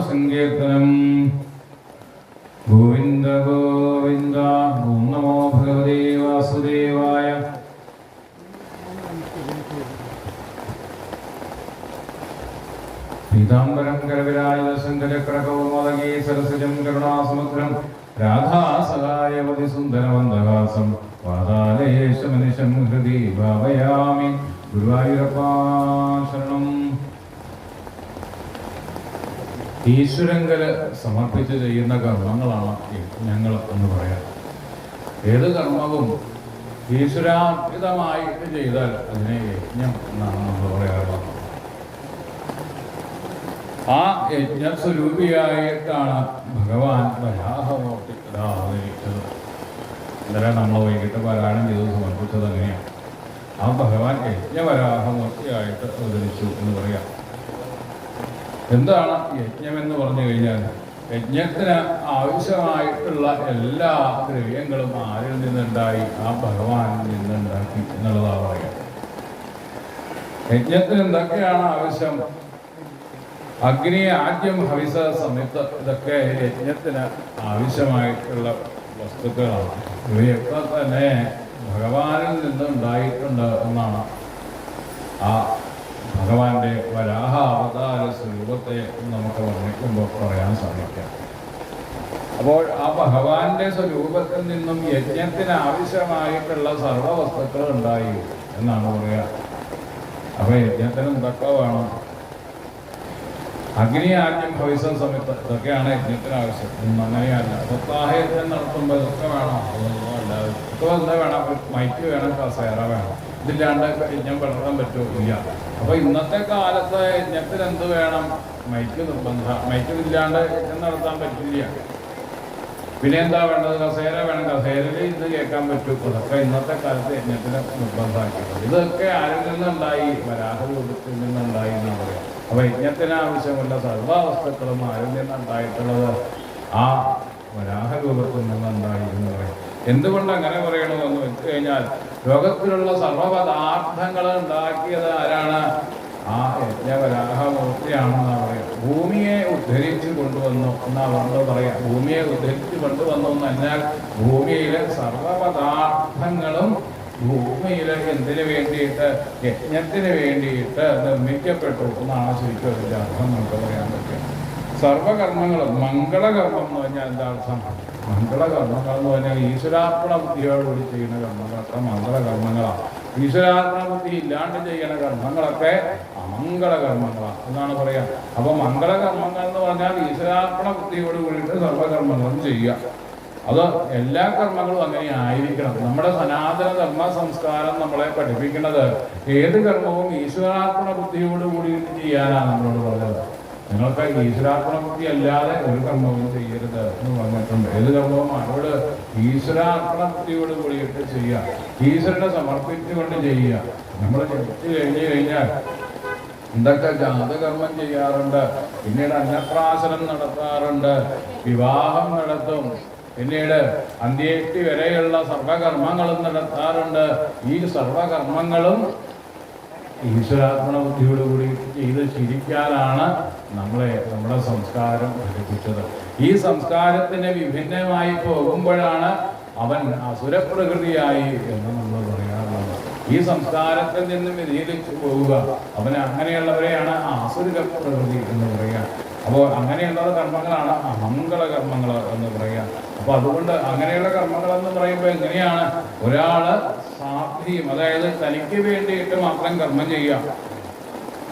സങ്കീർത്തനം ഗോവിന്ദ ഗോവിന്ദ ഓം നമോ ഭഗവതേ വാസുദേവായ. പീതാംബരം കരവിരായ ശങ്കരക്രകൗമതകേ സരസജം കരുണാസമുദ്രം രാധാസഹായവതി സുന്ദരവന്ദഹാസം പാതാലയേശമനിശം ഹൃദി ഭാവയാമി. ഗുരുവായൂരപ്പാ ഈശ്വരങ്കൽ സമർപ്പിച്ച് ചെയ്യുന്ന കർമ്മങ്ങളാണ് ഞങ്ങൾ എന്ന് പറയാം ഏത് കർമ്മവും ഈശ്വരാർപ്പിതമായിട്ട് ചെയ്താൽ അതിനെ യജ്ഞം എന്നാണ് നമ്മൾ പറയാറുള്ളത്. ആ യജ്ഞസ്വരൂപിയായിട്ടാണ് ഭഗവാൻ വരാഹമൂർത്തി അവതരിച്ചത് ഇന്നലെ നമ്മൾ വൈകിട്ട് പാരായണം ചെയ്ത് സമർപ്പിച്ചത് അങ്ങനെയാണ്. ആ ഭഗവാൻ യജ്ഞവരാഹമൂർത്തിയായിട്ട് അവതരിച്ചു എന്ന് പറയാം. എന്താണ് യജ്ഞം എന്ന് പറഞ്ഞു കഴിഞ്ഞാൽ യജ്ഞത്തിന് ആവശ്യമായിട്ടുള്ള എല്ലാ ദ്രവ്യങ്ങളും ആരിൽ നിന്നുണ്ടായി? ആ ഭഗവാനിൽ നിന്നുണ്ടാക്കി എന്നുള്ളതാണ് പറയാം യജ്ഞത്തിന് എന്തൊക്കെയാണ് ആവശ്യം? അഗ്നി ആദ്യം ഹവിസ സമയത്ത് ഇതൊക്കെ യജ്ഞത്തിന് ആവശ്യമായിട്ടുള്ള വസ്തുക്കളാണ്. ഇവയൊക്കെ തന്നെ ഭഗവാനിൽ നിന്നുണ്ടായിട്ടുണ്ട് എന്നാണ് ആ ഭഗവാന്റെ വരാഹ അവതാര സ്വരൂപത്തെ നമുക്ക് വർണിക്കുമ്പോൾ പറയാൻ സാധിക്കാം. അപ്പോൾ ആ ഭഗവാന്റെ സ്വരൂപത്തിൽ നിന്നും യജ്ഞത്തിന് ആവശ്യമായിട്ടുള്ള സർവ വസ്തുക്കൾ ഉണ്ടായി എന്നാണ് പറയാ അപ്പൊ യജ്ഞത്തിന് എന്തൊക്കെ വേണം? അഗ്നി ആദ്യം ഭവിച്ച സമയത്ത് ഇതൊക്കെയാണ് യജ്ഞത്തിന് ആവശ്യം. അങ്ങനെയല്ല. യജ്ഞം നടത്തുമ്പോൾ ഇതൊക്കെ വേണം. അതൊന്നും അല്ലാതെ ഇതൊക്കെ വേണം? മൈക്ക് വേണം കസേര വേണം. ഇതില്ലാണ്ട് യജ്ഞം വളർത്താൻ പറ്റുമില്ല അപ്പോൾ അപ്പൊ ഇന്നത്തെ കാലത്ത് യജ്ഞത്തിന് എന്ത് വേണം? മൈക്ക് നിർബന്ധ മൈക്ക് ഇല്ലാണ്ട് യജ്ഞം നടത്താൻ പറ്റില്ല. പിന്നെ എന്താ വേണ്ടത്? കസേര വേണം. കസേരയിൽ ഇത് കേൾക്കാൻ പറ്റും. അതൊക്കെ ഇന്നത്തെ കാലത്ത് യജ്ഞത്തിന് നിർബന്ധമാക്കിയിട്ടുണ്ട്. ഇതൊക്കെ ആരിൽ നിന്നുണ്ടായി? വരാഹരൂപത്തിൽ നിന്നുണ്ടായി എന്നാണ് പറയാം. അപ്പൊ യജ്ഞത്തിനാവശ്യമുള്ള സർവാവസ്ഥകളും ആരിൽ നിന്നുണ്ടായിട്ടുള്ളത് ആ വരാഹ രൂപത്തിൽ നിന്നുണ്ടായി എന്ന് പറയും. എന്തുകൊണ്ട് അങ്ങനെ പറയണമെന്ന് വെച്ച് കഴിഞ്ഞാൽ ലോകത്തിലുള്ള സർവപദാർത്ഥങ്ങൾ ഉണ്ടാക്കിയത് ആരാണ്? ആ യജ്ഞവരാഹമൂർത്തിയാണെന്നാ പറയാം ഭൂമിയെ ഉദ്ധരിച്ചു കൊണ്ടുവന്നു എന്നാ വന്നു പറയാം ഭൂമിയെ ഉദ്ധരിച്ചു കൊണ്ടുവന്നു എന്ന് പറഞ്ഞാൽ ഭൂമിയിലെ സർവപദാർത്ഥങ്ങളും ഭൂമിയിലെ എന്തിനു വേണ്ടിയിട്ട്? യജ്ഞത്തിന് വേണ്ടിയിട്ട് നിർമ്മിക്കപ്പെട്ടു എന്നാണ് ശരിക്കും അതിന്റെ അർത്ഥം നമുക്ക് പറയാൻ പറ്റും സർവകർമ്മങ്ങളും മംഗളകർമ്മം എന്ന് പറഞ്ഞാൽ എന്താ അർത്ഥം? മംഗളകർമ്മങ്ങൾ എന്ന് പറഞ്ഞാൽ ഈശ്വരാർപ്പണ ബുദ്ധിയോടുകൂടി ചെയ്യുന്ന കർമ്മങ്ങളൊക്കെ മംഗളകർമ്മങ്ങളാണ് ഈശ്വരാർപ്പണ ബുദ്ധി ഇല്ലാണ്ട് ചെയ്യുന്ന കർമ്മങ്ങളൊക്കെ അമംഗളകർമ്മങ്ങളാണ് എന്നാണ് പറയാ. അപ്പൊ മംഗളകർമ്മങ്ങൾ എന്ന് പറഞ്ഞാൽ ഈശ്വരാർപ്പണ ബുദ്ധിയോട് കൂടിയിട്ട് സർവകർമ്മങ്ങളും ചെയ്യുക. അത് എല്ലാ കർമ്മങ്ങളും അങ്ങനെ ആയിരിക്കണം. നമ്മുടെ സനാതന ധർമ്മ സംസ്കാരം നമ്മളെ പഠിപ്പിക്കുന്നത് ഏത് കർമ്മവും ഈശ്വരാർപ്പണ ബുദ്ധിയോട് കൂടിയിട്ട് ചെയ്യാനാണ് നമ്മളോട് പറഞ്ഞത്. നിങ്ങൾക്ക് ഈശ്വരാർപ്പണമൊക്കെ അല്ലാതെ ഒരു കർമ്മവും ചെയ്യരുത് എന്ന് പറഞ്ഞിട്ടുണ്ട്. ഏത് കർമ്മവും അവിടെ ഈശ്വരാർപ്പണ ബുദ്ധിയോട് കൂടിയിട്ട് ചെയ്യുക ഈശ്വരനെ സമർപ്പിച്ചുകൊണ്ട് ചെയ്യുക. നമ്മൾ ജപിച്ചു കഴിഞ്ഞു കഴിഞ്ഞാൽ എന്തൊക്കെ ജാതകർമ്മം ചെയ്യാറുണ്ട് പിന്നീട് അന്നപ്രാശനം നടത്താറുണ്ട് വിവാഹം നടത്തും പിന്നീട് അന്ത്യേഷ്ടി വരെയുള്ള സർവകർമ്മങ്ങളും നടത്താറുണ്ട്. ഈ സർവകർമ്മങ്ങളും ഈശ്വരാത്മന ബുദ്ധിയോടുകൂടി ചെയ്ത് ശീലിക്കാനാണ് നമ്മളെ നമ്മുടെ സംസ്കാരം പഠിപ്പിച്ചത് ഈ സംസ്കാരത്തിന് വിഭിന്നമായി പോകുമ്പോഴാണ് അവൻ അസുരപ്രകൃതിയായി എന്ന് നമ്മൾ പറയാറുള്ളത്. ഈ സംസ്കാരത്തിൽ നിന്നും വ്യതിരിച്ചു പോവുക. അവൻ അങ്ങനെയുള്ളവരെയാണ് ആസുരിക പ്രകൃതി എന്ന് പറയുക അപ്പോൾ അങ്ങനെയുള്ള കർമ്മങ്ങളാണ് അമംഗള കർമ്മങ്ങൾ എന്ന് പറയുക അപ്പോൾ അതുകൊണ്ട് അങ്ങനെയുള്ള കർമ്മങ്ങളെന്ന് പറയുമ്പോൾ എങ്ങനെയാണ്? ഒരാൾ സാധ്യം അതായത് തനിക്ക് വേണ്ടിയിട്ട് മാത്രം കർമ്മം ചെയ്യുക.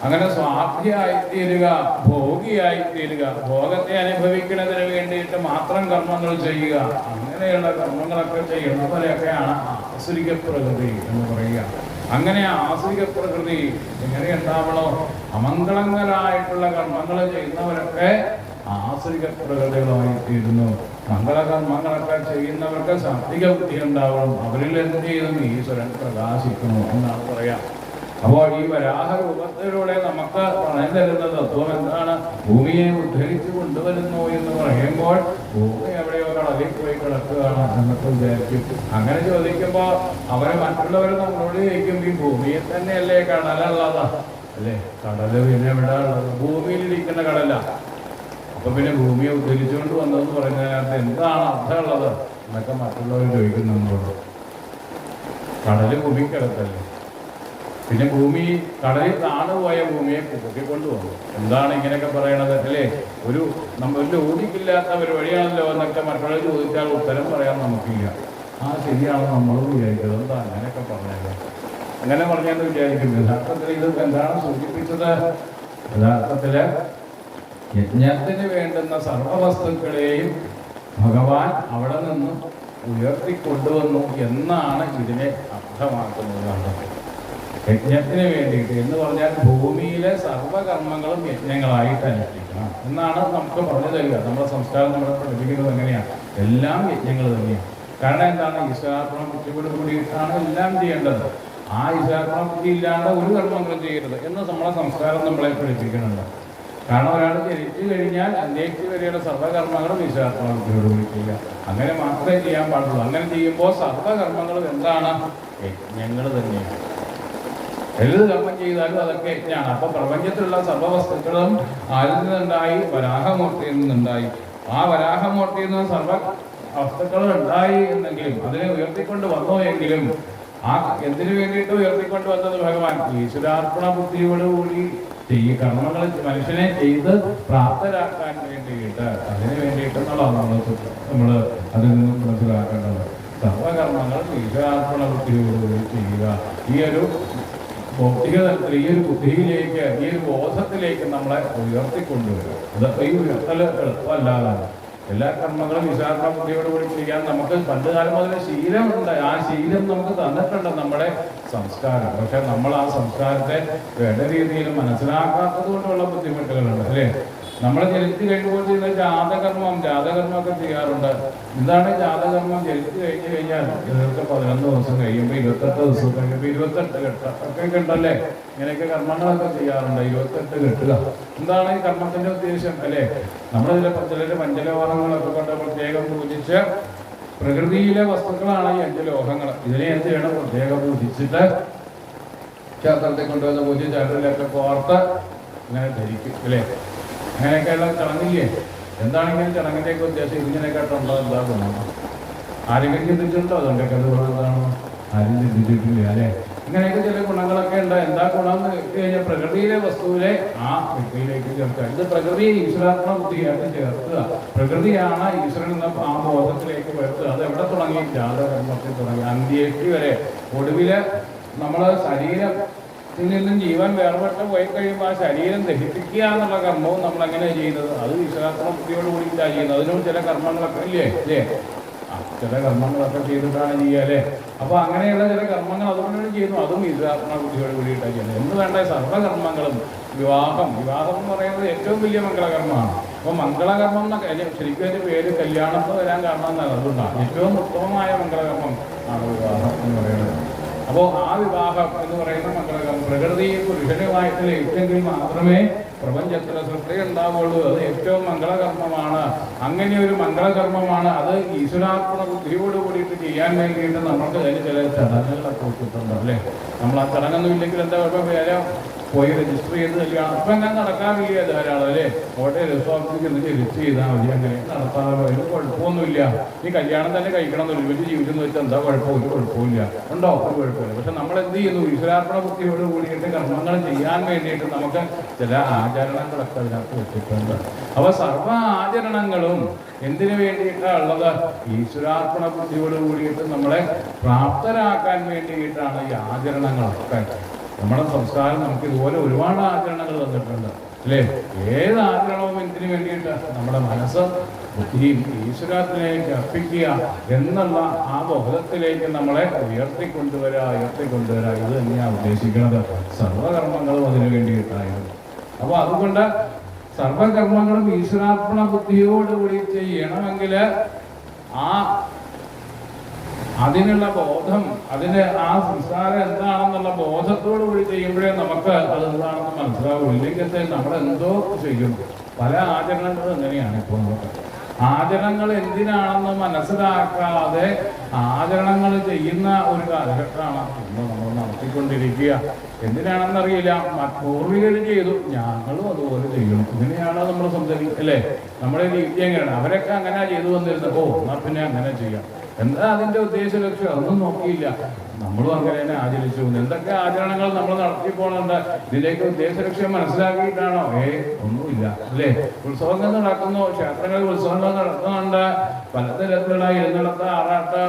അങ്ങനെ സ്വാധ്യായി തീരുക ഭോഗിയായി തീരുക ഭോഗത്തെ അനുഭവിക്കുന്നതിന് വേണ്ടിയിട്ട് മാത്രം കർമ്മങ്ങൾ ചെയ്യുക അങ്ങനെയുള്ള കർമ്മങ്ങളൊക്കെ ചെയ്യുന്നവരെയൊക്കെയാണ് ആസുരിക പ്രകൃതി എന്ന് പറയുക. അങ്ങനെ ആസുരിക പ്രകൃതി എങ്ങനെ ഉണ്ടാവണോ? അമംഗളങ്ങളായിട്ടുള്ള കർമ്മങ്ങൾ ചെയ്യുന്നവരൊക്കെ ആസുരിക പ്രകൃതികളായി തീരുന്നു മംഗളകർമ്മങ്ങളൊക്കെ ചെയ്യുന്നവർക്ക് സാത്വിക ബുദ്ധി ഉണ്ടാവണം അവരിൽ എന്ത് ചെയ്തും ഈശ്വരൻ പ്രകാശിക്കുന്നു എന്നാണ് പറയാം. അപ്പോൾ ഈ വരാഹ രൂപത്തിലൂടെ നമുക്ക് പറഞ്ഞു തരുന്ന തത്വം എന്താണ്? ഭൂമിയെ ഉദ്ധരിച്ചു കൊണ്ടുവരുന്നു എന്ന് പറയുമ്പോൾ ഭൂമി എവിടെയോ കളവിൽ പോയി കിടക്കുകയാണ് എന്നൊക്കെ വിചാരിക്കും. അങ്ങനെ ചോദിക്കുമ്പോൾ അവരെ മറ്റുള്ളവർ നമ്മളോട് ചോദിക്കും ഈ ഭൂമിയെ തന്നെയല്ലേ കടലുള്ളതാ? അല്ലേ? കടൽ പിന്നെ എവിടെ ഭൂമിയിലിരിക്കുന്ന കടല. അപ്പൊ പിന്നെ ഭൂമിയെ ഉദ്ധരിച്ചുകൊണ്ട് വന്നതെന്ന് പറയുന്നതിനകത്ത് എന്താണ് അർത്ഥമുള്ളത്? എന്നൊക്കെ മറ്റുള്ളവർ ചോദിക്കുന്നുണ്ടോ കടൽ ഭൂമിക്കിടത്തല്ലേ പിന്നെ ഭൂമി കടലിൽ താണു പോയ ഭൂമിയെ പൊക്കിക്കൊണ്ട് വന്നു എന്താണ് ഇങ്ങനെയൊക്കെ പറയണത്? അല്ലേ? ഒരു നമ്മൾ ലോജിക്കില്ലാത്ത ഒരു വഴിയാണല്ലോ എന്നൊക്കെ മറ്റുള്ളവർ ചോദിച്ചാൽ ഉത്തരം പറയാൻ നമുക്കില്ല. ആ ശരിയാണ് നമ്മൾ വിചാരിക്കുന്നത്. എന്താ അങ്ങനെയൊക്കെ പറഞ്ഞത്? അങ്ങനെ പറഞ്ഞെന്ന് വിചാരിക്കുന്നു യഥാർത്ഥത്തിൽ ഇത് എന്താണ് സൂചിപ്പിച്ചത്? യഥാർത്ഥത്തിൽ യജ്ഞത്തിന് വേണ്ടുന്ന സർവവസ്തുക്കളെയും ഭഗവാൻ അവിടെ നിന്ന് ഉയർത്തിക്കൊണ്ടുവന്നു എന്നാണ് ഇതിനെ അർത്ഥമാക്കുന്നത്. യജ്ഞത്തിന് വേണ്ടിയിട്ട് എന്ന് പറഞ്ഞാൽ ഭൂമിയിലെ സർവകർമ്മങ്ങളും യജ്ഞങ്ങളായിട്ട് അനുഷ്ഠിക്കണം എന്നാണ് നമുക്ക് പറഞ്ഞു തരിക. നമ്മുടെ സംസ്കാരം നമ്മളെ പഠിപ്പിക്കുന്നത് എങ്ങനെയാണ് എല്ലാം യജ്ഞങ്ങൾ തന്നെയാണ് കാരണം എന്താണ്? ഈശ്വരാർപ്പണം ബുദ്ധിയോട് കൂടിയിട്ടാണ് എല്ലാം ചെയ്യേണ്ടത്. ആ ഈശ്വരാർപ്പണം ബുദ്ധി ഇല്ലാണ്ട് ഒരു കർമ്മങ്ങളും ചെയ്യരുത് എന്ന് നമ്മളെ സംസ്കാരം നമ്മളെ പഠിപ്പിക്കുന്നുണ്ട്. കാരണം ഒരാൾ ജനിച്ചു കഴിഞ്ഞാൽ അന്വേഷിച്ച് വരെയുള്ള സർവകർമ്മങ്ങളും ഈശ്വരാർപ്പണം ബുദ്ധിയോടുകൂടി ചെയ്യുക അങ്ങനെ മാത്രമേ ചെയ്യാൻ പാടുള്ളൂ. അങ്ങനെ ചെയ്യുമ്പോൾ സർവകർമ്മങ്ങളും എന്താണ്? യജ്ഞങ്ങൾ തന്നെയാണ്. എല്ലാ കർമ്മം ചെയ്താലും അതൊക്കെ യജ്ഞമാണ് അപ്പൊ പ്രപഞ്ചത്തിലുള്ള സർവവസ്തുക്കളും ആരിൽ നിന്നുണ്ടായി? വരാഹമൂർത്തിയിൽ നിന്നുണ്ടായി. ആ വരാഹമൂർത്തിയിൽ നിന്ന് സർവ വസ്തുക്കളും ഉണ്ടായി എന്നെങ്കിലും അതിനെ ഉയർത്തിക്കൊണ്ട് വന്നു എങ്കിലും ആ എന്തിനു വേണ്ടിയിട്ട് ഉയർത്തിക്കൊണ്ട് വന്നത് ഭഗവാൻ? ഈശ്വരാർപ്പണ ബുദ്ധിയോടുകൂടി ചെയ്യ കർമ്മങ്ങൾ മനുഷ്യനെ ചെയ്ത് പ്രാപ്തരാക്കാൻ വേണ്ടിയിട്ട് അതിന് വേണ്ടിയിട്ടെന്നുള്ളതാണ് നമ്മൾ നമ്മൾ അതിൽ നിന്നും മനസ്സിലാക്കേണ്ടത്. സർവകർമ്മങ്ങൾ ഈശ്വരാർപ്പണ ബുദ്ധിയോടുകൂടി ചെയ്യുക. ഈ ഒരു ഭൗതിക തലത്തിൽ ഈ ഒരു ബുദ്ധിയിലേക്ക് ഈ ഒരു ബോധത്തിലേക്ക് നമ്മളെ ഉയർത്തിക്കൊണ്ടുവരിക. അത് ഈ ഉയർത്തൽ എളുപ്പമല്ലാതാണ് എല്ലാ കർമ്മങ്ങളും വിശാഖ ബുദ്ധിയോടുകൂടി ചെയ്യാൻ നമുക്ക് പണ്ട് കാലം മുതലേ ശീലമുണ്ട് ആ ശീലം നമുക്ക് തന്നിട്ടുണ്ട് നമ്മുടെ സംസ്കാരം. പക്ഷെ നമ്മൾ ആ സംസ്കാരത്തെ വേണ്ട രീതിയിൽ മനസ്സിലാക്കാത്തത് കൊണ്ടുള്ള ബുദ്ധിമുട്ടുകളുണ്ട് അല്ലേ? നമ്മൾ ജനിച്ചു കഴിയുമ്പോൾ ചെയ്യുന്ന ജാതകർമ്മം ജാതകർമ്മമൊക്കെ ചെയ്യാറുണ്ട്. എന്താണ് ജാതകർമ്മം? ജനിച്ചു കഴിഞ്ഞു കഴിഞ്ഞാൽ ഇതൊക്കെ പതിനൊന്ന് ദിവസം കഴിയുമ്പോൾ ഇരുപത്തെട്ട് ദിവസം കഴിയുമ്പോൾ ഇരുപത്തെട്ട് കെട്ട. ഒക്കെ ഉണ്ടല്ലേ ഇങ്ങനെയൊക്കെ കർമ്മങ്ങളൊക്കെ ചെയ്യാറുണ്ട്. ഇരുപത്തെട്ട് കെട്ടുക. എന്താണ് ഈ കർമ്മത്തിന്റെ ഉദ്ദേശം? അല്ലേ? നമ്മൾ ചില ചിലർ പഞ്ചലോഹങ്ങളൊക്കെ കൊണ്ട് പ്രത്യേകം പൂജിച്ച് പ്രകൃതിയിലെ വസ്തുക്കളാണ് ഈ അഞ്ച് ലോഹങ്ങൾ ഇതിനെ എന്ത് ചെയ്യണം? പ്രത്യേകം പൂജിച്ചിട്ട് ക്ഷേത്രത്തിൽ കൊണ്ടുവന്ന് പൂജ ചാട്ടിലൊക്കെ കോർത്ത് ഇങ്ങനെ ധരിക്കും. അല്ലേ? അങ്ങനെയൊക്കെയുള്ള ചടങ്ങില്ലേ? എന്താണെങ്കിലും ചടങ്ങിന്റെയൊക്കെ ഉദ്ദേശം? ഇങ്ങനെയൊക്കെ ഗുണം ആരെങ്കിലും ചിന്തിച്ചിട്ടുണ്ടോ? അതുകൊണ്ടൊക്കെ അത് ഗുണം ആരും ചിന്തിച്ചിട്ടില്ല അല്ലേ? ഇങ്ങനെയൊക്കെ ചില ഗുണങ്ങളൊക്കെ ഉണ്ട്. എന്താ ഗുണം എന്ന് വെച്ച് കഴിഞ്ഞാൽ പ്രകൃതിയിലെ വസ്തുവിനെ ആ വ്യക്തിയിലേക്ക് ചേർക്കുക. ഇത് പ്രകൃതിയെ ഈശ്വരാത്മ ബുദ്ധിയായിട്ട് ചേർക്കുക. പ്രകൃതിയാണ് ഈശ്വരൻ എന്ന ആ ബോധത്തിലേക്ക് വരുത്തുക അത് എവിടെ തുടങ്ങി? ജാതകർമ്മത്തിൽ തുടങ്ങി. അന്ത്യേഷ്ടി വരെ. ഒടുവിൽ നമ്മൾ ശരീരം ഇതിൽ നിന്നും ജീവൻ വേർപെട്ട് പോയി കഴിയുമ്പോൾ ആ ശരീരം ദഹിപ്പിക്കുക എന്നുള്ള കർമ്മവും നമ്മൾ അങ്ങനെ ചെയ്യുന്നത്? അത് ഈശ്വരാത്മ ബുദ്ധിയോട് കൂടിയിട്ടാണ് ചെയ്യുന്നത്. അതിനും ചില കർമ്മങ്ങളൊക്കെ ഇല്ലേ? അല്ലേ ചില കർമ്മങ്ങളൊക്കെ ചെയ്തിട്ടാണ് ചെയ്യുക അപ്പൊ അങ്ങനെയുള്ള ചില കർമ്മങ്ങൾ അതുകൊണ്ടാണ് ചെയ്യുന്നു അതും ഈശ്വരാത്മ ബുദ്ധിയോട് കൂടിയിട്ടാണ് ചെയ്യുന്നത്. എന്ന് വേണ്ട സർവകർമ്മങ്ങളും വിവാഹം. വിവാഹം എന്ന് പറയുന്നത് ഏറ്റവും വലിയ മംഗളകർമ്മമാണ്. അപ്പൊ മംഗളകർമ്മം എന്നൊക്കെ ശരിക്കും അതിന്റെ പേര് കല്യാണം എന്ന് വരാൻ കാരണം എന്നാണ് അതുകൊണ്ടാണ്. ഏറ്റവും ഉത്തമമായ മംഗളകർമ്മം ആണ് വിവാഹം എന്ന് പറയുന്നത്. അപ്പോൾ ആ വിവാഹം എന്ന് പറയുന്ന മംഗളകം പ്രകൃതി പുരുഷനുമായിട്ട് ഏറ്റെങ്കിൽ മാത്രമേ പ്രപഞ്ചത്തിന് സൃഷ്ടി ഉണ്ടാവുള്ളൂ. അത് ഏറ്റവും മംഗളകർമ്മമാണ്. അങ്ങനെ ഒരു മംഗളകർമ്മമാണ് അത് ഈശ്വരാർപ്പണ ബുദ്ധിയോട് കൂടിയിട്ട് ചെയ്യാൻ വേണ്ടിയിട്ട് നമ്മൾക്ക് അതിന് ചില ചടങ്ങുകളൊക്കെ കിട്ടുന്നുണ്ട് അല്ലേ? നമ്മൾ ആ ചടങ്ങൊന്നും ഇല്ലെങ്കിൽ എന്താ വേറെ പോയി രജിസ്റ്റർ ചെയ്ത് കല്യാണം അപ്പം അങ്ങനെ നടക്കാറില്ല ധാരാളം അല്ലേ? കോട്ടയം രജിസ്റ്റർ ചെന്ന് രജിസ്റ്റർ ചെയ്താൽ മതി. അങ്ങനെ നടത്താറോ അതിന് കുഴപ്പമൊന്നുമില്ല. ഈ കല്യാണം തന്നെ കഴിക്കണം എന്ന് ഒരുമിച്ച് ജീവിതം എന്ന് വെച്ചാൽ എന്താ കുഴപ്പം? ഒരു കുഴപ്പമില്ല ഉണ്ടോ? ഒരു കുഴപ്പമില്ല പക്ഷെ നമ്മൾ എന്ത് ചെയ്യുന്നു? ഈശ്വരാർപ്പണ ബുദ്ധിയോട് കൂടിയിട്ട് കർമ്മങ്ങൾ ചെയ്യാൻ വേണ്ടിയിട്ട് നമുക്ക് ചില ആചരണങ്ങളൊക്കെ അതിനകത്ത് വെച്ചിട്ടുണ്ട്. അപ്പൊ സർവ ആചരണങ്ങളും എന്തിനു വേണ്ടിയിട്ടാണ് ഉള്ളത്? ഈശ്വരാർപ്പണ ബുദ്ധിയോട് കൂടിയിട്ട് നമ്മളെ പ്രാപ്തരാക്കാൻ വേണ്ടിയിട്ടാണ് ഈ ആചരണങ്ങളൊക്കെ. നമ്മുടെ സംസ്കാരം നമുക്ക് ഇതുപോലെ ഒരുപാട് ആചരണങ്ങൾ തന്നിട്ടുണ്ട് അല്ലേ? ഏത് ആചരണവും എന്തിനു വേണ്ടിയിട്ട് നമ്മുടെ മനസ്സ് ബുദ്ധിയും ഈശ്വരത്തിലേക്ക് അർപ്പിക്കുക എന്നുള്ള ആ ബോധത്തിലേക്ക് നമ്മളെ ഉയർത്തിക്കൊണ്ടുവരാ ഉയർത്തിക്കൊണ്ടുവരാ. ഇത് തന്നെയാണ് ഉദ്ദേശിക്കുന്നത്. സർവകർമ്മങ്ങളും അതിനു വേണ്ടിയിട്ടായിരുന്നു. അപ്പോൾ അതുകൊണ്ട് സർവകർമ്മങ്ങളും ഈശ്വരാർപ്പണ ബുദ്ധിയോടുകൂടി ചെയ്യണമെങ്കിൽ ആ അതിനുള്ള ബോധം അതിന് ആ സംസ്കാരം എന്താണെന്നുള്ള ബോധത്തോടു കൂടി ചെയ്യുമ്പോഴേ നമുക്ക് അത് എന്താണെന്ന് മനസ്സിലാവും ഇല്ലെങ്കിൽ നമ്മൾ എന്തോ ചെയ്യും പല ആചരണങ്ങളും എങ്ങനെയാണ് ഇപ്പോൾ നമുക്ക്. ആചരണങ്ങൾ എന്തിനാണെന്ന് മനസ്സിലാക്കാതെ ആചരണങ്ങൾ ചെയ്യുന്ന ഒരു കാലഘട്ടമാണ് ഇന്ന് നമ്മൾ നടത്തിക്കൊണ്ടിരിക്കുക. എന്തിനാണെന്നറിയില്ല. പൂർവികർ ചെയ്തു. ഞങ്ങളും അതുപോലെ ചെയ്യണം. ഇങ്ങനെയാണ് നമ്മൾ സംസാരിക്കുക. അല്ലേ? നമ്മുടെ രീതി എങ്ങനെയാണ് അവരൊക്കെ അങ്ങനെ ചെയ്തു വന്നിരുന്നത്. ഓ എന്നാ പിന്നെ അങ്ങനെ ചെയ്യാം. എന്താ അതിന്റെ ഉദ്ദേശ ലക്ഷ്യം അതൊന്നും നോക്കിയില്ല. നമ്മളും അങ്ങനെ തന്നെ ആചരിച്ചു. എന്തൊക്കെ ആചരണങ്ങൾ നമ്മൾ നടത്തി പോകുന്നുണ്ട് ഇതിലേക്ക് ഉദ്ദേശ ലക്ഷ്യം മനസ്സിലാക്കിയിട്ടാണോ? ഏ ഒന്നുമില്ല. അല്ലേ? ഉത്സവങ്ങൾ നടക്കുന്നു. ക്ഷേത്രങ്ങളിൽ ഉത്സവങ്ങൾ നടത്തുന്നുണ്ട്. പലതരത്തിലുള്ള എഴുന്നള്ളത്ത് ആറാട്ട്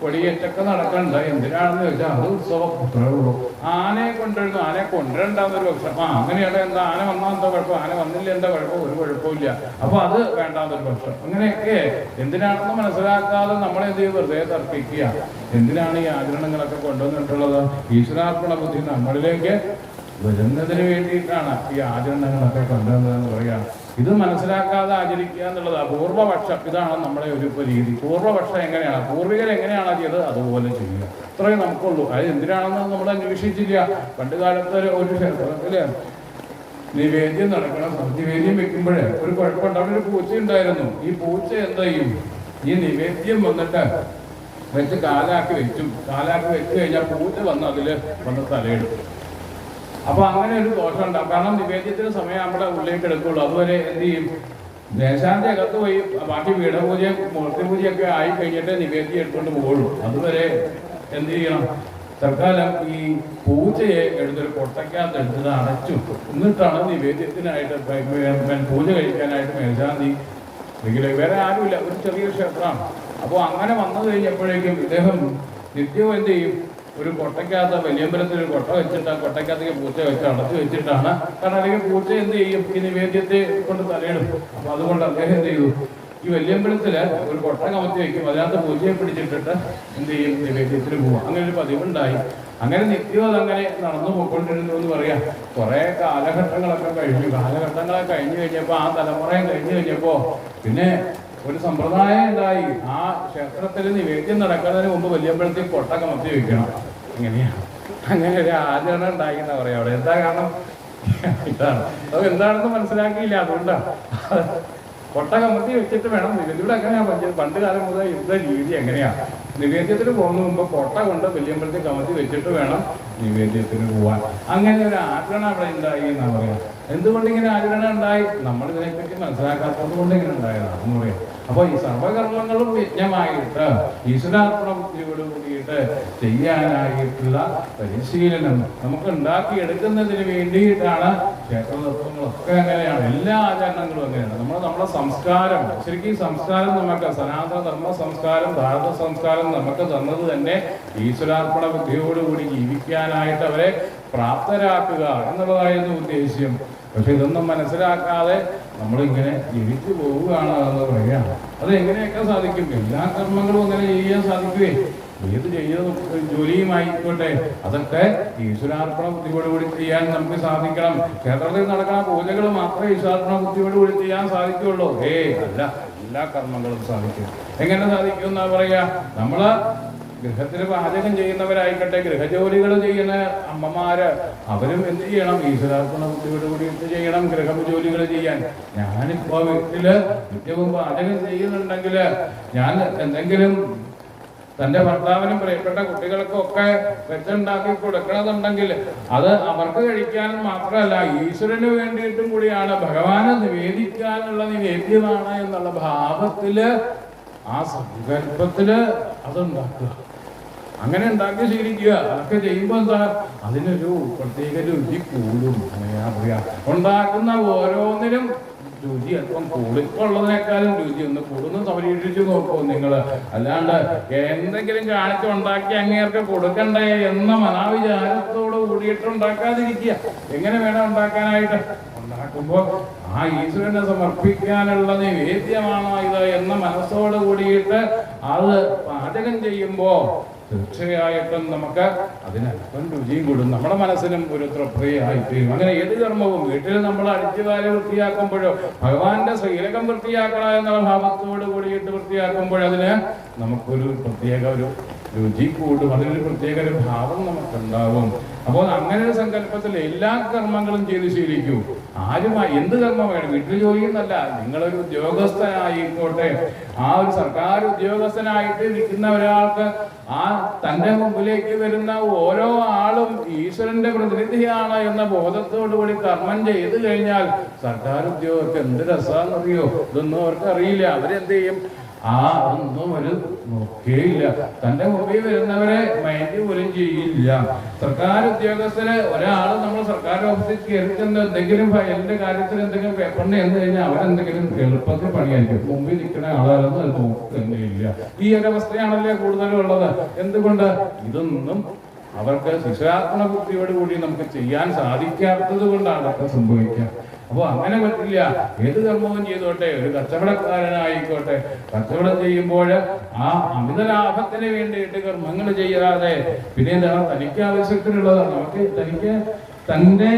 കൊടിയേറ്റൊക്കെ നടക്കണ്ട. എന്തിനാണെന്ന് ചോദിച്ചാൽ അത് ഉത്സവം. ആനയെ കൊണ്ടുവരുന്നു. ആനയെ കൊണ്ടുവരണ്ടെന്നൊരു പക്ഷം ആ അങ്ങനെയാണ് എന്താ ആന വന്നാൽ എന്താ കുഴപ്പം? ആന വന്നില്ല എന്താ കുഴപ്പം? ഒരു കുഴപ്പമില്ല അപ്പൊ അത് വേണ്ടാന്നൊരു പക്ഷം അങ്ങനെയൊക്കെ എന്തിനാണെന്ന് മനസ്സിലാക്കാതെ നമ്മളെന്ത് ചെയ്യും? വെറുതെ തർപ്പിക്കുക എന്തിനാണ് ഈ ആചരണങ്ങളൊക്കെ കൊണ്ടുവന്നിട്ടുള്ളത്? ഈശ്വരാർപ്പണ ബുദ്ധി നമ്മളിലേക്ക് വരുന്നതിന് വേണ്ടിയിട്ടാണ് ഈ ആചരണങ്ങളൊക്കെ കൊണ്ടുവന്നതെന്ന് പറയാം ഇത് മനസ്സിലാക്കാതെ ആചരിക്കുക എന്നുള്ളത് പൂർവപക്ഷം ഇതാണ് നമ്മുടെ ഒരു രീതി. പൂർവപക്ഷം എങ്ങനെയാണ്? പൂർവികർ എങ്ങനെയാണ് ചെയ്തത്? അതുപോലെ ചെയ്യുക. ഇത്രയും നമുക്കുള്ളൂ. അത് എന്തിനാണെന്ന് നമ്മൾ അന്വേഷിച്ചില്ല. പണ്ട് കാലത്ത് ഒരു- ഒരു ക്ഷേത്രത്തിൽ നിവേദ്യം നടക്കണം. നിവേദ്യം വെക്കുമ്പോഴേ ഒരു കുഴപ്പമുണ്ട്. അവിടെ ഒരു പൂച്ച ഉണ്ടായിരുന്നു. ഈ പൂച്ച എന്താ ചെയ്യും? ഈ നിവേദ്യം വന്നിട്ട് വെച്ച് കാലാക്കി വെച്ചും. കാലാക്കി വെച്ച് കഴിഞ്ഞാൽ പൂച്ച വന്ന് അതിൽ വന്ന് തലയിടും. അപ്പൊ അങ്ങനെ ഒരു ദോഷം ഉണ്ടാവും കാരണം നിവേദ്യത്തിന് സമയം നമ്മുടെ ഉള്ളിലേക്ക് എടുക്കുള്ളൂ. അതുവരെ എന്ത് ചെയ്യും? ദേശാന്റെ അകത്ത് പോയി ബാക്കി വീടപൂജയും മൂർത്തി പൂജയൊക്കെ ആയി കഴിഞ്ഞിട്ട് നിവേദ്യം എടുത്തുകൊണ്ട് പോകുള്ളൂ അതുവരെ എന്ത് ചെയ്യണം? തൽക്കാലം ഈ പൂജയെ എടുത്തൊരു കൊട്ടയ്ക്കകത്ത് എടുത്തത് അടച്ചു. എന്നിട്ടാണ് നിവേദ്യത്തിനായിട്ട് പൂജ കഴിക്കാനായിട്ട് മേൽശാന്തി എങ്കിലും വേറെ ആരുമില്ല. ഒരു ചെറിയ ക്ഷേത്രമാണ്. അപ്പോൾ അങ്ങനെ വന്നു കഴിഞ്ഞപ്പോഴേക്കും ഇദ്ദേഹം നിത്യവും എന്ത് ചെയ്യും? ഒരു കൊട്ടയ്ക്കകത്ത് വലിയമ്പലത്തിൽ ഒരു കൊട്ട വെച്ചിട്ട് ആ കൊട്ടയ്ക്കകത്തേക്ക് പൂച്ച വെച്ച് അടച്ചു വെച്ചിട്ടാണ്. കാരണം അല്ലെങ്കിൽ പൂച്ച എന്ത് ചെയ്യും? ഈ നിവേദ്യത്തെ കൊണ്ട് തലയെടുക്കും. അപ്പൊ അതുകൊണ്ട് അദ്ദേഹം എന്ത് ചെയ്തു? ഈ വലിയമ്പലത്തിൽ ഒരു കൊട്ട കമത്തി വെക്കും. അതിനകത്ത് പൂച്ചയെ പിടിച്ചിട്ടിട്ട് എന്ത് ചെയ്യും? നിവേദ്യത്തിന് പോവാം. അങ്ങനെ ഒരു പതിവുണ്ടായി. അങ്ങനെ നിത്യവും അതങ്ങനെ നടന്നു പോയിക്കൊണ്ടിരുന്നു എന്ന് പറയാം. കുറെ കാലഘട്ടങ്ങളൊക്കെ കഴിഞ്ഞു. കാലഘട്ടങ്ങളൊക്കെ കഴിഞ്ഞു കഴിഞ്ഞപ്പോ ആ തലമുറയും കഴിഞ്ഞു കഴിഞ്ഞപ്പോ പിന്നെ ഒരു സമ്പ്രദായം ഉണ്ടായി. ആ ക്ഷേത്രത്തിൽ നിവേദ്യം നടക്കുന്നതിന് മുമ്പ് വലിയമ്പലത്തിൽ കൊട്ട കമത്തി വെക്കണം. എങ്ങനെയാ അങ്ങനെ ഒരു ആചരണം ഉണ്ടായി എന്നാ പറയാ അവിടെ. എന്താ കാരണം? ഇതാണ്. അത് എന്താണെന്ന് മനസ്സിലാക്കിയില്ല. അതുകൊണ്ടാണ് കൊട്ട കമത്തി വെച്ചിട്ട് വേണം നിവേദ്യം എങ്ങനെയാ പണ്ട് കാലം മുതൽ യുദ്ധ രീതി എങ്ങനെയാ? നിവേദ്യത്തിന് പോകുന്ന മുമ്പ് കൊട്ട കൊണ്ട് വലിയമ്പലത്തിൽ കമത്തി വെച്ചിട്ട് വേണം നിവേദ്യത്തിന് പോവാൻ. അങ്ങനെ ഒരു ആചരണം അവിടെ ഉണ്ടായി എന്നാ പറയാം. എന്തുകൊണ്ട് ഇങ്ങനെ ആചരണം ഉണ്ടായി? നമ്മൾ ഇതിനെപ്പറ്റി മനസ്സിലാക്കാത്തത് കൊണ്ട് ഇങ്ങനെ ഉണ്ടായതാണ് പറയാം. അപ്പൊ ഈ സർവകർമ്മങ്ങളും യജ്ഞമായിട്ട് ഈശ്വരാർപ്പണ ബുദ്ധിയോട് കൂടിയിട്ട് ചെയ്യാനായിട്ടുള്ള പരിശീലനം നമുക്ക് ഉണ്ടാക്കിയെടുക്കുന്നതിന് വേണ്ടിയിട്ടാണ് ക്ഷേത്രതത്വങ്ങളൊക്കെ അങ്ങനെയാണ്. എല്ലാ ആചരണങ്ങളും അങ്ങനെയാണ്. നമ്മൾ നമ്മുടെ സംസ്കാരം ശരിക്കും ഈ സംസ്കാരം നമുക്ക് സനാതന ധർമ്മ സംസ്കാരം ഭാരത സംസ്കാരം നമുക്ക് തന്നത് തന്നെ. ഈശ്വരാർപ്പണ ബുദ്ധിയോടുകൂടി ജീവിക്കാനായിട്ട് അവരെ പ്രാപ്തരാക്കുക എന്നുള്ളതായിരുന്നു ഉദ്ദേശ്യം പക്ഷെ ഇതൊന്നും മനസ്സിലാക്കാതെ നമ്മളിങ്ങനെ ജീവിച്ചു പോവുകയാണ് എന്ന് പറയാം അത് എങ്ങനെയൊക്കെ സാധിക്കും? എല്ലാ കർമ്മങ്ങളും അങ്ങനെ ചെയ്യാൻ സാധിക്കുകയും ഏത് ചെയ്യുന്ന ജോലിയുമായിക്കോട്ടെ അതൊക്കെ ഈശ്വരാർപ്പണ ബുദ്ധിയോടുകൂടി ചെയ്യാൻ നമുക്ക് സാധിക്കണം. ക്ഷേത്രത്തിൽ നടക്കുന്ന പൂജകൾ മാത്രമേ ഈശ്വരാർപ്പണ ബുദ്ധിയോടുകൂടി ചെയ്യാൻ സാധിക്കുള്ളൂ ഏ അല്ല. എല്ലാ കർമ്മങ്ങളും സാധിക്കും. എങ്ങനെ സാധിക്കും എന്നാ പറയാ? നമ്മൾ ഗൃഹത്തിൽ പാചകം ചെയ്യുന്നവരായിക്കട്ടെ ഗൃഹജോലികൾ ചെയ്യുന്ന അമ്മമാര് അവരും എന്ത് ചെയ്യണം? ഈശ്വരാർപ്പണ ബുദ്ധിയോട് കൂടിയിട്ട് ചെയ്യണം ഗൃഹ ജോലികൾ ചെയ്യാൻ. ഞാനിപ്പോ വീട്ടിൽ നിത്യവും പാചകം ചെയ്യുന്നുണ്ടെങ്കിൽ ഞാൻ എന്തെങ്കിലും തന്റെ ഭർത്താവിനും പ്രിയപ്പെട്ട കുട്ടികൾക്കും ഒക്കെ വെച്ചുണ്ടാക്കി കൊടുക്കണമെന്നുണ്ടെങ്കിൽ അത് അവർക്ക് കഴിക്കാൻ മാത്രമല്ല ഈശ്വരന് വേണ്ടിയിട്ടും കൂടിയാണ്. ഭഗവാനെ നിവേദിക്കാനുള്ള നിവേദ്യമാണ് എന്നുള്ള ഭാവത്തിൽ ആ സങ്കല്പത്തിൽ അതുണ്ടാക്കുക. അങ്ങനെ ഉണ്ടാക്കി ശീലിക്കുക. അതൊക്കെ ചെയ്യുമ്പോ എന്താ? അതിനൊരു പ്രത്യേക രുചി കൂടും. ഉണ്ടാക്കുന്ന ഓരോന്നിനും രുചി അല്പം കൂടും ഇപ്പൊ ഉള്ളതിനേക്കാളും രുചി ഒന്ന് കൂടുന്നു. പരീക്ഷിച്ചു നോക്കൂ നിങ്ങൾ അല്ലാണ്ട് എന്തെങ്കിലും കാണിച്ചുണ്ടാക്കി അങ്ങേർക്ക് കൊടുക്കണ്ടേ എന്ന മനാവിചാരത്തോട് കൂടിയിട്ട് ഉണ്ടാക്കാതിരിക്കുക എങ്ങനെ വേണം ഉണ്ടാക്കാനായിട്ട്? ഉണ്ടാക്കുമ്പോൾ ആ ഈശ്വരനെ സമർപ്പിക്കാനുള്ള നിവേദ്യമാണോ ഇത് എന്ന മനസ്സോട് കൂടിയിട്ട് അത് പാചകം ചെയ്യുമ്പോ തീർച്ചയായിട്ടും നമുക്ക് അതിനല്പം രുചിയും കൂടും. നമ്മുടെ മനസ്സിനും ഒരു തൃപ്തിയായി തീരും അങ്ങനെ ഏത് കർമ്മവും വീട്ടിൽ നമ്മൾ അടിച്ചുകാൽ വൃത്തിയാക്കുമ്പോഴോ ഭഗവാന്റെ ശ്രീലകം വൃത്തിയാക്കണം എന്നുള്ള ഭാവത്തോട് കൂടിയിട്ട് വൃത്തിയാക്കുമ്പോൾ അതിന് നമുക്കൊരു പ്രത്യേക ഒരു രുചി കൂടും. അതിനൊരു പ്രത്യേക ഒരു ഭാവം നമുക്കുണ്ടാവും. അപ്പോൾ അങ്ങനെ ഒരു സങ്കല്പത്തിൽ എല്ലാ കർമ്മങ്ങളും ചെയ്ത് ശീലിക്കൂ. ആരും എന്ത് കർമ്മം വേണം വീട്ടിൽ ജോലി എന്നല്ല നിങ്ങളൊരു ഉദ്യോഗസ്ഥനായിക്കോട്ടെ. ആ ഒരു സർക്കാർ ഉദ്യോഗസ്ഥനായിട്ട് നിൽക്കുന്ന ഒരാൾക്ക് ആ തന്റെ മുമ്പിലേക്ക് വരുന്ന ഓരോ ആളും ഈശ്വരന്റെ പ്രതിനിധിയാണ് എന്ന ബോധത്തോടുകൂടി കർമ്മം ചെയ്തു കഴിഞ്ഞാൽ സർക്കാർ ഉദ്യോഗസ്ഥ എന്ത് രസമാണെന്നറിയോ? ഇതൊന്നും അവർക്ക് അറിയില്ല അവരെന്ത് ചെയ്യും? ആ ഒന്നും ഒരു നോക്കിയില്ല. തന്റെ മുമ്പിൽ വരുന്നവരെ മൈൻഡ് പോലും ചെയ്യില്ല. സർക്കാർ ഉദ്യോഗസ്ഥരെ ഒരാൾ നമ്മൾ സർക്കാർ ഓഫീസിൽ കയറി എന്തെങ്കിലും ഫയലിന്റെ കാര്യത്തിൽ എന്തെങ്കിലും പേപ്പറിന് എന്ന് കഴിഞ്ഞാൽ അവരെന്തെങ്കിലും എളുപ്പത്തിൽ പണിയായിരിക്കും. മുമ്പിൽ നിൽക്കുന്ന ആളാണെന്ന് അത് നോക്കുന്നില്ല ഈ ഒരു അവസ്ഥയാണല്ലേ കൂടുതലും ഉള്ളത് എന്തുകൊണ്ട്? ഇതൊന്നും അവർക്ക് ശിശുരാത്മ ബുദ്ധിയോട് കൂടി നമുക്ക് ചെയ്യാൻ സാധിക്കാത്തത് കൊണ്ടാണ് അതൊക്കെ സംഭവിക്കുക. അപ്പൊ അങ്ങനെ പറ്റില്ല. ഏത് കർമ്മവും ചെയ്തോട്ടെ ഒരു കച്ചവടക്കാരനായിക്കോട്ടെ. കച്ചവടം ചെയ്യുമ്പോൾ ആ അമിത ലാഭത്തിന് വേണ്ടിയിട്ട് കർമ്മങ്ങൾ ചെയ്യാതെ പിന്നെ എന്താ തനിക്ക് ആവശ്യത്തിനുള്ളതാണ് നമുക്ക് തനിക്ക് തന്റെ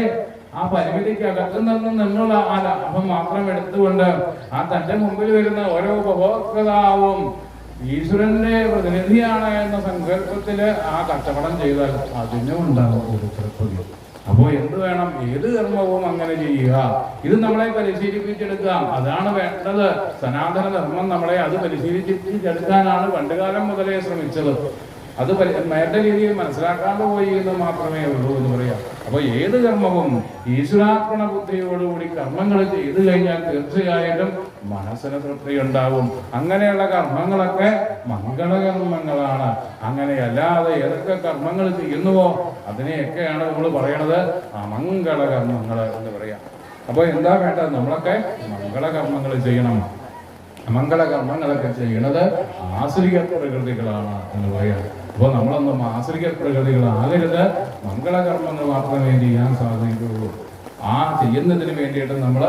ആ പരിമിതിക്ക് അകത്തു നിന്ന് നിന്നുള്ള ആ ലാഭം മാത്രം എടുത്തുകൊണ്ട് ആ തന്റെ മുമ്പിൽ വരുന്ന ഓരോ ഉപഭോക്താവും ഈശ്വരന്റെ പ്രതിനിധിയാണ് എന്ന സങ്കല്പത്തിൽ ആ കച്ചവടം ചെയ്താൽ അതിനും ഉണ്ടാകും ഒരു ചെറുപ്പതി അപ്പോ എന്ത് വേണം? ഏത് കർമ്മവും അങ്ങനെ ചെയ്യുക. ഇത് നമ്മളെ പരിശീലിപ്പിച്ചെടുക്കാം അതാണ് വേണ്ടത്. സനാതന ധർമ്മം നമ്മളെ അത് പരിശീലിപ്പിച്ചെടുക്കാനാണ് പണ്ടുകാലം മുതലേ ശ്രമിച്ചത്. അത് നേരത്തെ രീതിയിൽ മനസ്സിലാക്കാണ്ട് പോയി എന്ന് മാത്രമേ ഉള്ളൂ എന്ന് പറയാം. അപ്പൊ ഏത് കർമ്മവും ഈശ്വരാർപ്പണ ബുദ്ധിയോടുകൂടി കർമ്മങ്ങൾ ചെയ്തു കഴിഞ്ഞാൽ തീർച്ചയായിട്ടും മനസ്സിന് തൃപ്തി ഉണ്ടാവും. അങ്ങനെയുള്ള കർമ്മങ്ങളൊക്കെ മംഗളകർമ്മങ്ങളാണ്. അങ്ങനെ അല്ലാതെ ഏതൊക്കെ കർമ്മങ്ങൾ ചെയ്യുന്നുവോ അതിനെയൊക്കെയാണ് നമ്മൾ പറയണത്. അമംഗളകർമ്മങ്ങൾ എന്ന് പറയാം. അപ്പൊ എന്താ വേണ്ടത്? നമ്മളൊക്കെ മംഗളകർമ്മങ്ങൾ ചെയ്യണം. മംഗളകർമ്മങ്ങളൊക്കെ ചെയ്യണത് ആശ്രിക പ്രകൃതികളാണ് എന്ന് പറയാം. അപ്പോൾ നമ്മളൊന്നും ആശ്രിക പ്രകൃതികളാകരുത് മംഗളകർമ്മങ്ങൾ മാത്രമേ ചെയ്യാൻ സാധിക്കുകയുള്ളൂ. ആ ചെയ്യുന്നതിന് വേണ്ടിയിട്ട് നമ്മൾ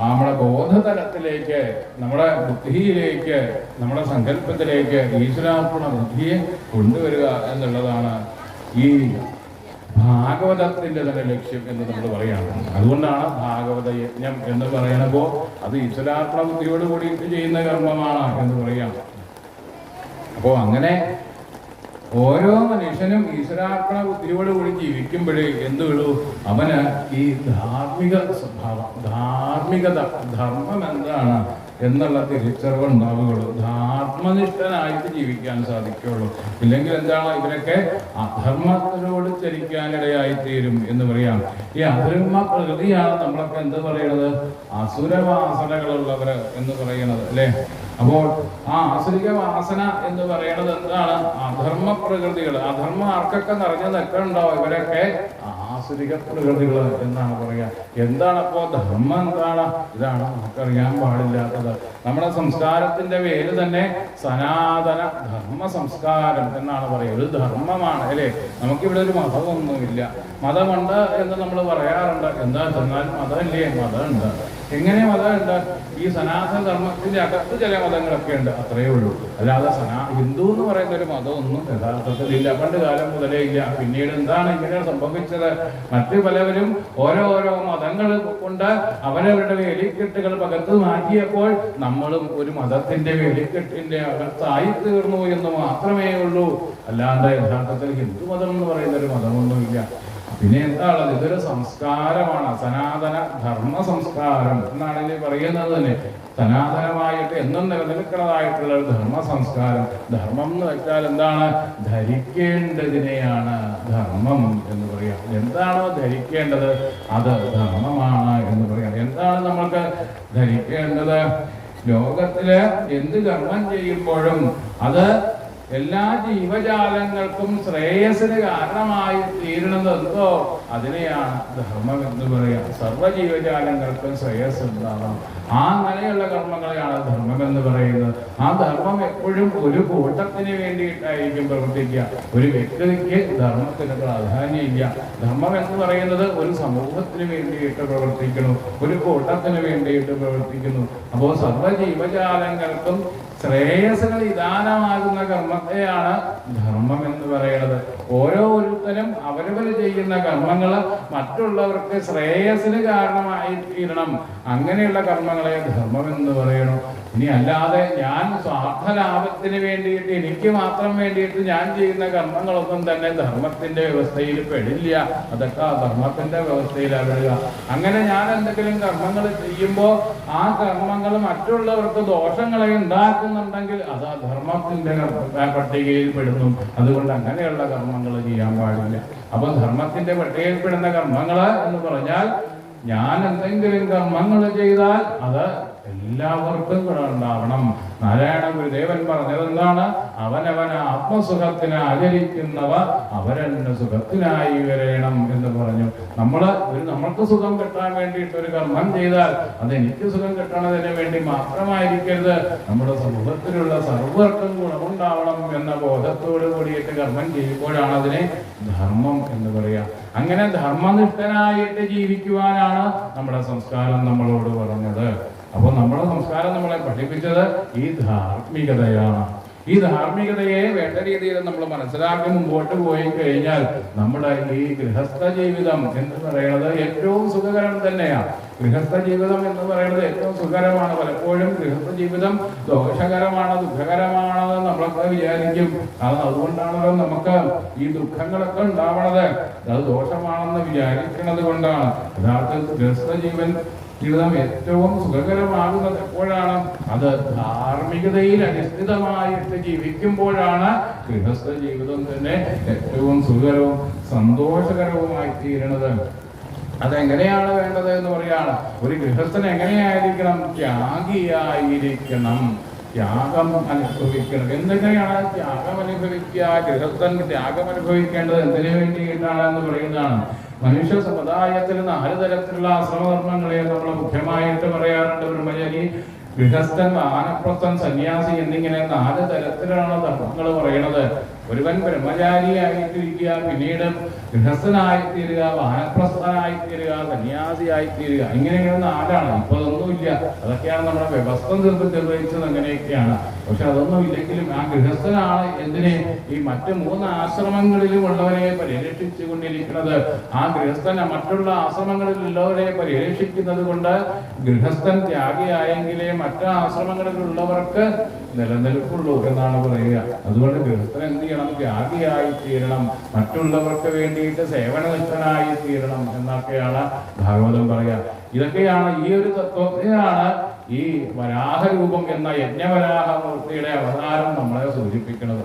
നമ്മുടെ ബോധതലത്തിലേക്ക് നമ്മുടെ ബുദ്ധിയിലേക്ക് നമ്മുടെ സങ്കല്പത്തിലേക്ക് ഈശ്വരാർപ്പണ ബുദ്ധിയെ കൊണ്ടുവരിക എന്നുള്ളതാണ് ഈ ഭാഗവതത്തിന്റെ തന്നെ ലക്ഷ്യം എന്ന് നമ്മൾ പറയുകയാണ്. അതുകൊണ്ടാണ് ഭാഗവത യജ്ഞം എന്ന് പറയണപ്പോ അത് ഈശ്വരാർപ്പണ ബുദ്ധിയോട് കൂടിയിട്ട് ചെയ്യുന്ന കർമ്മമാണ് എന്ന് പറയാം അപ്പോൾ അങ്ങനെ ഓരോ മനുഷ്യനും ഈശ്വരാർപ്പണ ബുദ്ധിയോട് കൂടി ജീവിക്കുമ്പോഴേ എന്ത് വിടൂ അവന് ഈ ധാർമ്മിക സ്വഭാവം ധാർമ്മികത ധർമ്മം എന്താണ് എന്നുള്ള തിരിച്ചറിവ് ഉണ്ടാവുകയുള്ളൂ. ധർമ്മനിഷ്ഠനായിട്ട് ജീവിക്കാൻ സാധിക്കുകയുള്ളൂ. ഇല്ലെങ്കിൽ എന്താണ് ഇവരൊക്കെ അധർമ്മത്തിനോട് ചരിക്കാനിടയായി തീരും എന്ന് പറയാം. ഈ അധർമ്മ പ്രകൃതിയാണ് നമ്മളൊക്കെ എന്ത് പറയണത്? അസുരവാസനകളുള്ളവര് എന്ന് പറയണത് അല്ലേ? അപ്പോൾ ആ ആസുരിക വാസന എന്ന് പറയുന്നത് എന്താണ്? അധർമ്മ പ്രകൃതികൾ അധർമ്മ ആർക്കൊക്കെ നിറഞ്ഞു നിൽക്കണ്ടോ ഇവരൊക്കെ ആസുരിക പ്രകൃതികൾ എന്നാണ് പറയുക. എന്താണ് അപ്പോ ധർമ്മം എന്താണ്? ഇതാണ് നമുക്കറിയാൻ പാടില്ലാത്തത്. നമ്മുടെ സംസ്കാരത്തിന്റെ പേര് തന്നെ സനാതന ധർമ്മ സംസ്കാരം എന്നാണ് പറയുക. ഒരു ധർമ്മമാണ് അല്ലേ? നമുക്കിവിടെ ഒരു മതമൊന്നുമില്ല. മതമുണ്ട് എന്ന് നമ്മൾ പറയാറുണ്ട്. എന്താ? ചെന്നാൽ മതമില്ലേ? മതമുണ്ട്. എങ്ങനെ മതമുണ്ട് ഈ സനാതന ധർമ്മത്തിന്റെ അകത്ത് ചില മതങ്ങളൊക്കെ ഉണ്ട്. അത്രയേ ഉള്ളൂ. അല്ലാതെ സനാ ഹിന്ദു എന്ന് പറയുന്ന ഒരു മതമൊന്നും യഥാർത്ഥത്തിൽ ഇല്ല. പണ്ട് കാലം മുതലേ ഇല്ല. പിന്നീട് എന്താണ് ഇങ്ങനെ സംഭവിച്ചത്? മറ്റു പലവരും ഓരോ ഓരോ മതങ്ങൾ കൊണ്ട് അവരവരുടെ വേലിക്കെട്ടുകൾ പകർത്ത് മാറ്റിയപ്പോൾ നമ്മളും ഒരു മതത്തിന്റെ വേലിക്കെട്ടിന്റെ അകത്തായി തീർന്നു എന്ന് മാത്രമേ ഉള്ളൂ. അല്ലാണ്ട് യഥാർത്ഥത്തിൽ ഹിന്ദു മതം എന്ന് പറയുന്ന ഒരു മതമൊന്നുമില്ല. പിന്നെ എന്താണുള്ളത് ഇതൊരു സംസ്കാരമാണ്. സനാതന ധർമ്മ സംസ്കാരം എന്നാണ് ഇനി പറയുന്നത് തന്നെ. സനാതനമായിട്ട് എന്നും നിലനിൽക്കുന്നതായിട്ടുള്ള ഒരു ധർമ്മ സംസ്കാരം. ധർമ്മം എന്ന് വെച്ചാൽ എന്താണ്? ധരിക്കേണ്ടതിനെയാണ് ധർമ്മം എന്ന് പറയാം. എന്താണോ ധരിക്കേണ്ടത് അത് ധർമ്മമാണ് എന്ന് പറയാം. എന്താണ് നമ്മൾക്ക് ധരിക്കേണ്ടത്? ലോകത്തിൽ എന്ത് കർമ്മം ചെയ്യുമ്പോഴും അത് എല്ലാ ജീവജാലങ്ങൾക്കും ശ്രേയസിന് കാരണമായി തീരുന്നത് എന്തോ? അതിനെയാണ് ധർമ്മം എന്ന് പറയാം സർവ ജീവജാലങ്ങൾക്കും ശ്രേയസ് ഉണ്ടാവണം അങ്ങനെയുള്ള കർമ്മങ്ങളെയാണ് ധർമ്മം എന്ന് പറയുന്നത്. ആ ധർമ്മം എപ്പോഴും ഒരു കൂട്ടത്തിന് വേണ്ടിയിട്ടായിരിക്കും പ്രവർത്തിക്കുക. ഒരു വ്യക്തിക്ക് ധർമ്മത്തിന് പ്രാധാന്യമില്ല. ധർമ്മം എന്ന് പറയുന്നത് ഒരു സമൂഹത്തിന് വേണ്ടിയിട്ട് പ്രവർത്തിക്കുന്നു. ഒരു കൂട്ടത്തിന് വേണ്ടിയിട്ട് പ്രവർത്തിക്കുന്നു. അപ്പോൾ സർവ ജീവജാലങ്ങൾക്കും ശ്രേയസിന് നിദാനമാകുന്ന കർമ്മത്തെയാണ് ധർമ്മം എന്ന് പറയുന്നത്. ഓരോരുത്തരും അവരവർ ചെയ്യുന്ന കർമ്മങ്ങൾ മറ്റുള്ളവർക്ക് ശ്രേയസിന് കാരണമായി തീരണം അങ്ങനെയുള്ള കർമ്മങ്ങളെ ധർമ്മം എന്ന് പറയണം. ഇനി അല്ലാതെ ഞാൻ സ്വാർത്ഥ ലാഭത്തിന് വേണ്ടിയിട്ട് എനിക്ക് മാത്രം വേണ്ടിയിട്ട് ഞാൻ ചെയ്യുന്ന കർമ്മങ്ങളൊന്നും തന്നെ ധർമ്മത്തിന്റെ വ്യവസ്ഥയിൽ പെടില്ല. അതൊക്കെ ആ ധർമ്മത്തിന്റെ വ്യവസ്ഥയിലാണ് അങ്ങനെ ഞാൻ എന്തെങ്കിലും കർമ്മങ്ങൾ ചെയ്യുമ്പോൾ ആ കർമ്മങ്ങൾ മറ്റുള്ളവർക്ക് ദോഷങ്ങളെ ഉണ്ടാക്കുന്നുണ്ടെങ്കിൽ അത് ആ ധർമ്മത്തിന്റെ പട്ടികയിൽ പെടുന്നു. അതുകൊണ്ട് അങ്ങനെയുള്ള കർമ്മങ്ങൾ ചെയ്യാൻ പാടില്ല. അപ്പൊ ധർമ്മത്തിന്റെ പട്ടികയിൽപ്പെടുന്ന കർമ്മങ്ങൾ എന്ന് പറഞ്ഞാൽ ഞാൻ എന്തെങ്കിലും കർമ്മങ്ങൾ ചെയ്താൽ അത് എല്ലാവർക്കും കൂടെ ഉണ്ടാവണം. നാരായണ ഗുരുദേവൻ പറഞ്ഞത് എന്താണ്? അവനവന ആത്മസുഖത്തിന് ആചരിക്കുന്നവ അവരെന്നെ സുഖത്തിനായി വരയണം എന്ന് പറഞ്ഞു. നമ്മൾ ഒരു നമ്മൾക്ക് സുഖം കിട്ടാൻ വേണ്ടിയിട്ട് ഒരു കർമ്മം ചെയ്താൽ അത് എനിക്ക് സുഖം കിട്ടണതിന് വേണ്ടി മാത്രമായിരിക്കരുത്. നമ്മുടെ സമൂഹത്തിലുള്ള സർവർക്കും ഗുണമുണ്ടാവണം എന്ന ബോധത്തോടു കൂടിയിട്ട് കർമ്മം ചെയ്യുമ്പോഴാണ് അതിനെ ധർമ്മം എന്ന് പറയുക അങ്ങനെ ധർമ്മനിഷ്ഠനായിട്ട് ജീവിക്കുവാനാണ് നമ്മുടെ സംസ്കാരം നമ്മളോട് പറഞ്ഞത്. അപ്പൊ നമ്മുടെ സംസ്കാരം നമ്മളെ പഠിപ്പിച്ചത് ഈ ധാർമ്മികതയാണ്. ഈ ധാർമ്മികതയെ വേണ്ട രീതിയിൽ നമ്മൾ മനസ്സിലാക്കി മുമ്പോട്ട് പോയി കഴിഞ്ഞാൽ നമ്മുടെ ഈ ഗൃഹസ്ഥ ജീവിതം എന്ന് പറയുന്നത് ഏറ്റവും സുഖകരം തന്നെയാണ്. ഗൃഹസ്ഥ ജീവിതം എന്ന് പറയുന്നത് ഏറ്റവും സുഖകരമാണ്. പലപ്പോഴും ഗൃഹസ്ഥ ജീവിതം ദോഷകരമാണ് ദുഃഖകരമാണെന്ന് നമ്മളൊക്കെ വിചാരിക്കും. അത് അതുകൊണ്ടാണല്ലോ നമുക്ക് ഈ ദുഃഖങ്ങളൊക്കെ ഉണ്ടാവണത്. അത് ദോഷമാണെന്ന് വിചാരിക്കുന്നത് കൊണ്ടാണ്. യഥാർത്ഥത്തിൽ ഗൃഹസ്ഥ ജീവൻ ജീവിതം ഏറ്റവും സുഖകരമാകുന്നത് എപ്പോഴാണ്? അത് ധാർമ്മികതയിൽ അനുഷ്ഠിതമായിട്ട് ജീവിക്കുമ്പോഴാണ് ഗൃഹസ്ഥ ജീവിതം തന്നെ ഏറ്റവും സുഖകരവും സന്തോഷകരവുമായി തീരുന്നത്. അതെങ്ങനെയാണ് വേണ്ടത് എന്ന് പറയാണ് ഒരു ഗൃഹസ്ഥൻ എങ്ങനെയായിരിക്കണം? ത്യാഗിയായിരിക്കണം. ത്യാഗം അനുഭവിക്കണം. എന്തിനാണ് ത്യാഗം അനുഭവിക്കുക ഗൃഹസ്ഥൻ ത്യാഗം അനുഭവിക്കേണ്ടത് എന്തിനു വേണ്ടിയിട്ടാണ് എന്ന് പറയുന്നതാണ്. മനുഷ്യ സമുദായത്തിൽ നാല് തരത്തിലുള്ള ആശ്രമധർമ്മങ്ങളെ നമ്മൾ മുഖ്യമായിട്ട് പറയാറുണ്ട് ബ്രഹ്മചാരി ഗൃഹസ്ഥൻ വാനപ്രസ്ഥൻ സന്യാസി എന്നിങ്ങനെ നാല് തരത്തിലാണ് ധർമ്മങ്ങൾ പറയുന്നത്. ഒരുവൻ ബ്രഹ്മചാരിയായിട്ടിരിക്കുക പിന്നീട് ഗൃഹസ്ഥനായിത്തീരുക വാനപ്രസ്ഥനായിത്തീരുക സന്യാസിയായിത്തീരുക. ഇങ്ങനെയുള്ള നാലാണ് ഇപ്പൊ അതൊന്നുമില്ല അതൊക്കെയാണ് നമ്മുടെ വ്യവസ്ഥ നിർവഹിച്ചത് അങ്ങനെയൊക്കെയാണ്. പക്ഷെ അതൊന്നും ഇല്ലെങ്കിലും ആ ഗൃഹസ്ഥനാണ് എന്തിനെ ഈ മറ്റു മൂന്ന് ആശ്രമങ്ങളിലും ഉള്ളവരെ പരിരക്ഷിച്ചു കൊണ്ടിരിക്കുന്നത്? ആ ഗൃഹസ്ഥനെ മറ്റുള്ള ആശ്രമങ്ങളിൽ ഉള്ളവരെ പരിരക്ഷിക്കുന്നത് കൊണ്ട് ഗൃഹസ്ഥൻ ത്യാഗിയായെങ്കിലേ മറ്റു ആശ്രമങ്ങളിലുള്ളവർക്ക് നിലനിൽപ്പുള്ളൂ എന്നാണ് പറയുക. അതുകൊണ്ട് ഗൃഹസ്ഥൻ എന്ത് ചെയ്യണം? ത്യാഗിയായി തീരണം. മറ്റുള്ളവർക്ക് വേണ്ടിയിട്ട് സേവനനിഷ്ഠനായി തീരണം എന്നൊക്കെയാണ് ഭാഗവതം പറയുക. ഇതൊക്കെയാണ് ഈ ഒരു തത്വത്തിനാണ് ഈ വരാഹരൂപം എന്ന യജ്ഞവരാഹമൂർത്തിയുടെ അവതാരം നമ്മളെ സൂചിപ്പിക്കുന്നത്.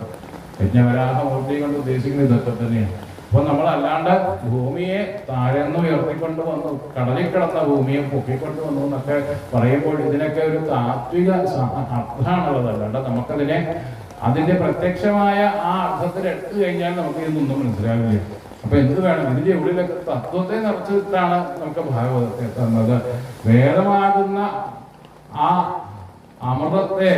യജ്ഞവരാഹമൂർത്തി കൊണ്ട് ഉദ്ദേശിക്കുന്നത് ഇതൊക്കെ തന്നെയാണ്. അപ്പൊ നമ്മൾ അല്ലാണ്ട് ഭൂമിയെ താഴ്ന്നു ഉയർത്തിക്കൊണ്ട് വന്നു കടലിൽ കിടന്ന ഭൂമിയെ പൊക്കിക്കൊണ്ട് വന്നു എന്നൊക്കെ പറയുമ്പോൾ ഇതിനൊക്കെ ഒരു താത്വിക അർത്ഥമാണുള്ളത്. അല്ലാണ്ട് നമുക്കതിനെ അതിന്റെ പ്രത്യക്ഷമായ ആ അർത്ഥത്തിൽ എടുത്തു കഴിഞ്ഞാൽ നമുക്ക് ഇതൊന്നും മനസ്സിലാവില്ല. അപ്പൊ എന്ത് വേണം? ഇതിന്റെ ഉള്ളിലൊക്കെ തത്വത്തെ നിറച്ചിട്ടാണ് നമുക്ക് ഭാഗവതത്തെ തന്നത്. വേദമാകുന്ന ആ അമൃതത്തെ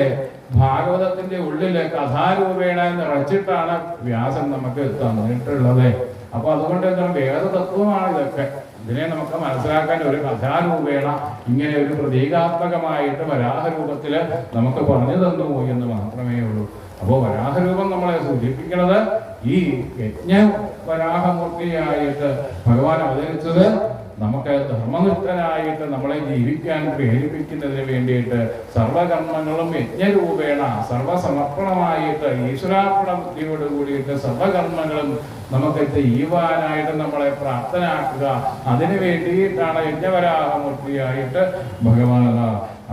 ഭാഗവതത്തിന്റെ ഉള്ളിലെ കഥാരൂപേണ നിറച്ചിട്ടാണ് വ്യാസൻ നമുക്ക് തന്നിട്ടുള്ളത് അപ്പൊ അതുകൊണ്ട് എന്താണ്? വേദതത്വമാണ് ഇതൊക്കെ. ഇതിനെ നമുക്ക് മനസ്സിലാക്കാൻ ഒരു കഥാരൂപേണ ഇങ്ങനെ ഒരു പ്രതീകാത്മകമായിട്ട് വരാഹരൂപത്തിൽ നമുക്ക് പറഞ്ഞു തന്നു എന്ന് മാത്രമേ ഉള്ളൂ. അപ്പോൾ വരാഹരൂപം നമ്മളെ സൂചിപ്പിക്കുന്നത് ഈ യജ്ഞ വരാഹമൂർത്തിയായിട്ട് ഭഗവാൻ അവതരിച്ചത് നമുക്ക് ധർമ്മനിഷ്ഠനായിട്ട് നമ്മളെ ജീവിക്കാൻ പ്രേരിപ്പിക്കുന്നതിന് വേണ്ടിയിട്ട് സർവകർമ്മങ്ങളും യജ്ഞരൂപേണ സർവസമർപ്പണമായിട്ട് ഈശ്വരാർപ്പണ ബുദ്ധിയോട് കൂടിയിട്ട് സർവകർമ്മങ്ങളും നമുക്ക് ചെയ്യുവാനായിട്ട് നമ്മളെ പ്രാപ്തനാക്കുക. അതിനു വേണ്ടിയിട്ടാണ് യജ്ഞവരാഹമൂർത്തിയായിട്ട് ഭഗവാൻ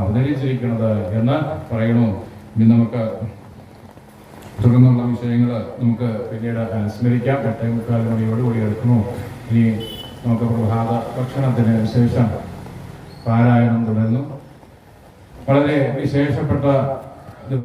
അവതരിച്ചിരിക്കുന്നത് എന്ന് പറയണു ഇനി നമുക്ക് തുടർന്നുള്ള വിഷയങ്ങൾ നമുക്ക് പിന്നീട് അനുസ്മരിക്കാം. എട്ടേ മുക്കാൽ മണിയോടുകൂടി എടുക്കുന്നു. ഇനി നമുക്ക് പ്രഭാത ഭക്ഷണത്തിന് ശേഷം പാരായണം തുടരുന്നു. വളരെ വിശേഷപ്പെട്ട